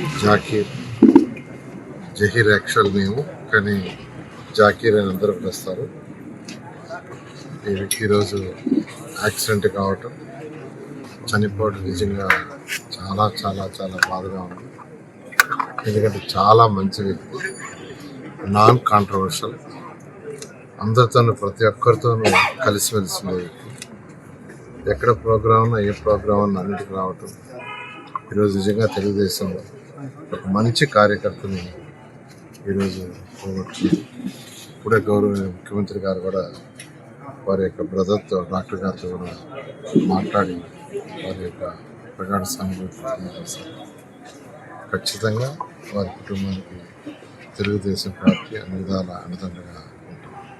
Zakir. Zaheer actual మేము కానీ జాకీర్ అని అందరూ పిలుస్తారు. ఈ- ఈరోజు యాక్సిడెంట్ కావటం చనిపోవడం నిజంగా చాలా చాలా చాలా బాధగా ఉంది. ఎందుకంటే చాలా మంచి వ్యక్తి. నాన్ కాంట్రవర్షియల్ అందరితోనూ ప్రతి ఒక్కరితోనూ కలిసిమెలిసి ఉండే వ్యక్తి. ఎక్కడ ప్రోగ్రామ్ ఏ ప్రోగ్రామ్ ఉన్నా అన్నిటికి రావటం. ఈరోజు నిజంగా తెలుగుదేశంలో ఒక మంచి కార్యకర్తని ఈరోజు పోగొట్టుకుంది ఇప్పుడే గౌరవ ముఖ్యమంత్రి గారు కూడా వారి యొక్క బ్రదర్తో డాక్టర్ గారితో కూడా మాట్లాడి వారి యొక్క ప్రగాఢ సానుభూతి ఖచ్చితంగా వారి కుటుంబానికి తెలుగుదేశం పార్టీ అన్ని విధాల అండదండగా